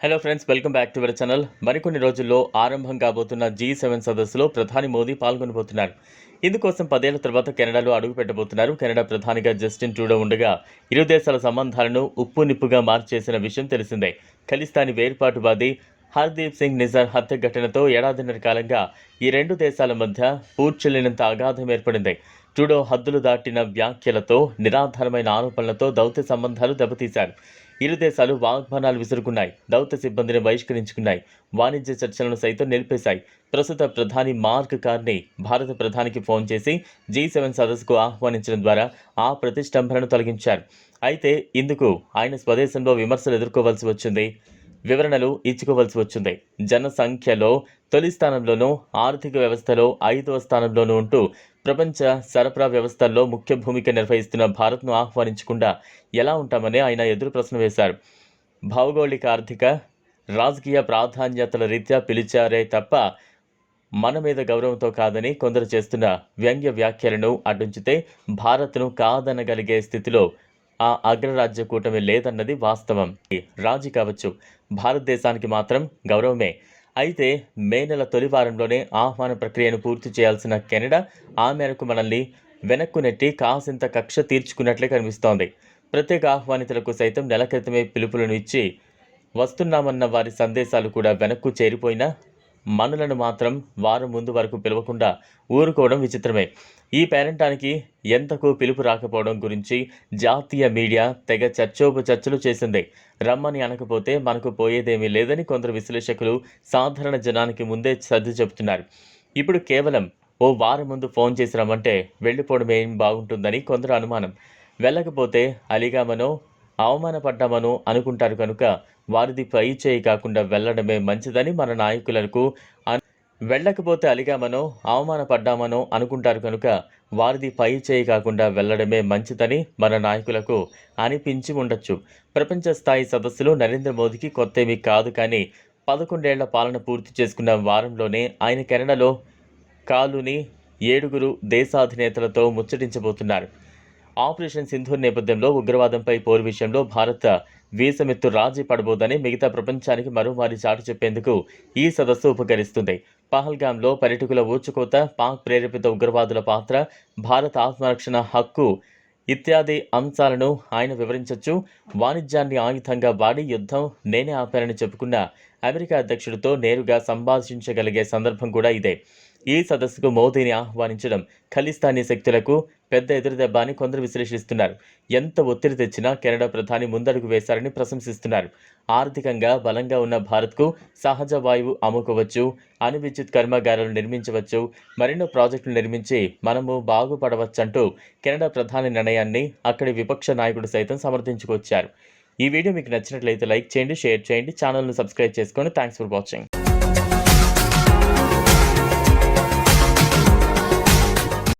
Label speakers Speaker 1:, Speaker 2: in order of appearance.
Speaker 1: Hello friends welcome back to our channel మరికొన్ని రోజుల్లో ఆరంభం కాబోతున్న జీ సెవెన్ సదస్సులో ప్రధాని మోదీ పాల్గొనబోతున్నారు. ఇందుకోసం పదేళ్ళ తర్వాత కెనడాలో అడుగు పెట్టబోతున్నారు. కెనడా ప్రధానిగా జస్టిన్ ట్రూడో ఉండగా ఇరు దేశాల సంబంధాలను ఉప్పు నిప్పుగా మార్చేసిన విషయం తెలిసిందే. ఖలిస్తాని వేర్పాటువాది హర్దీప్ సింగ్ నిజార్ హత్య ఘటనతో ఏడాదిన్నర కాలంగా ఈ రెండు దేశాల మధ్య పూర్చలేనంత అగాధం ఏర్పడింది. ట్రూడో హద్దులు దాటిన వ్యాఖ్యలతో నిరాధారమైన ఆరోపణలతో దౌత్య సంబంధాలు దెబ్బతీశారు. ఇరు దేశాలు వాగ్బానాలు విసురుకున్నాయి. దౌత్య సిబ్బందిని బహిష్కరించుకున్నాయి. వాణిజ్య చర్చలను సైతం నిలిపేశాయి. ప్రస్తుత ప్రధాని మార్క్ కార్ని భారత ప్రధానికి ఫోన్ చేసి జీ సెవెన్ సదస్సుకు ఆహ్వానించడం ద్వారా ఆ ప్రతిష్టంభనను తొలగించారు. అయితే ఇందుకు ఆయన స్వదేశంలో విమర్శలు ఎదుర్కోవాల్సి వచ్చింది. వివరణలు ఇచ్చుకోవలసి వచ్చింది. జనసంఖ్యలో తొలి స్థానంలోనూ ఆర్థిక వ్యవస్థలో ఐదవ స్థానంలోనూ ఉంటూ ప్రపంచ సరఫరా వ్యవస్థల్లో ముఖ్య భూమిక నిర్వహిస్తున్న భారత్ను ఆహ్వానించకుండా ఎలా ఉంటామని ఆయన ఎదురు ప్రశ్న వేశారు. భౌగోళిక ఆర్థిక రాజకీయ ప్రాధాన్యతల రీత్యా పిలిచారే తప్ప మన మీద గౌరవంతో కాదని కొందరు చేస్తున్న వ్యంగ్య వ్యాఖ్యలను అడ్డుంచితే భారత్ను కాదనగలిగే స్థితిలో ఆ అగ్రరాజ్య కూటమి లేదన్నది వాస్తవం. రాజీ కావచ్చు. భారతదేశానికి మాత్రం గౌరవమే. అయితే మే నెల తొలి వారంలోనే ఆహ్వాన ప్రక్రియను పూర్తి చేయాల్సిన కెనడా ఆ మేరకు మనల్ని వెనక్కు నెట్టి కాసింత కక్ష తీర్చుకున్నట్లే కనిపిస్తోంది. ప్రత్యేక ఆహ్వానితులకు సైతం నెల క్రితమే పిలుపులను ఇచ్చి వస్తున్నామన్న వారి సందేశాలు కూడా వెనక్కు చేరిపోయినా మనులను మాత్రం వారం ముందు వరకు పిలవకుండా ఊరుకోవడం విచిత్రమే. ఈ పేరెంటానికి ఎంతకు పిలుపు రాకపోవడం గురించి జాతీయ మీడియా తెగ చర్చోపచర్చలు చేసింది. రమ్మని అనకపోతే మనకు పోయేదేమీ లేదని కొందరు విశ్లేషకులు సాధారణ జనానికి ముందే సర్ది చెబుతున్నారు. ఇప్పుడు కేవలం ఓ వారం ముందు ఫోన్ చేసి రమ్మంటే వెళ్ళిపోవడం ఏం బాగుంటుందని కొందరు అనుమానం. వెళ్ళకపోతే అలిగామనో అవమానపడ్డామను అనుకుంటారు కనుక వారిది పై చేయి కాకుండా వెళ్ళడమే మంచిదని మన నాయకులకు వెళ్ళకపోతే అలిగామనో అవమానపడ్డామనో అనుకుంటారు కనుక వారిది పై చేయి కాకుండా వెళ్ళడమే మంచిదని మన నాయకులకు అనిపించి ఉండొచ్చు. ప్రపంచ స్థాయి సదస్సులో నరేంద్ర మోదీకి కొత్తేమీ కాదు కానీ పదకొండేళ్ళ పాలన పూర్తి చేసుకున్న వారంలోనే ఆయన కెనడాలో కాలుని ఏడుగురు దేశాధినేతలతో ముచ్చటించబోతున్నారు. ఆపరేషన్ సింధూర్ నేపథ్యంలో ఉగ్రవాదంపై పోరు విషయంలో భారత్ వీసమెత్తు రాజీ పడబోదని మిగతా ప్రపంచానికి మరోమారి చాటు చెప్పేందుకు ఈ సదస్సు ఉపకరిస్తుంది. పహల్గామ్లో పర్యటకుల ఊచుకోత పాక్ ప్రేరేపిత ఉగ్రవాదుల పాత్ర భారత ఆత్మరక్షణ హక్కు ఇత్యాది అంశాలను ఆయన వివరించవచ్చు వాణిజ్యాన్ని ఆయుధంగా వాడి యుద్ధం నేనే ఆపానని చెప్పుకున్న అమెరికా అధ్యక్షుడితో నేరుగా సంభాషించగలిగే సందర్భం కూడా ఇదే. ఈ సదస్సుకు మోదీని ఆహ్వానించడం ఖలిస్తానీ శక్తులకు పెద్ద ఎదురుదెబ్బ అని కొందరు విశ్లేషిస్తున్నారు. ఎంత ఒత్తిడి తెచ్చినా కెనడా ప్రధాని ముందడుగు వేశారని ప్రశంసిస్తున్నారు. ఆర్థికంగా బలంగా ఉన్న భారత్కు సహజ వాయువు అమ్ముకోవచ్చు అణు విద్యుత్ కర్మాగారాలు నిర్మించవచ్చు మరెన్నో ప్రాజెక్టులు నిర్మించి మనము బాగుపడవచ్చంటూ కెనడా ప్రధాని నిర్ణయాన్ని అక్కడి విపక్ష నాయకుడు సైతం సమర్థించుకొచ్చారు. ఈ వీడియో మీకు నచ్చినట్లయితే లైక్ చేయండి షేర్ చేయండి ఛానల్ను సబ్స్క్రైబ్ చేసుకోండి థ్యాంక్స్ ఫర్ వాచింగ్.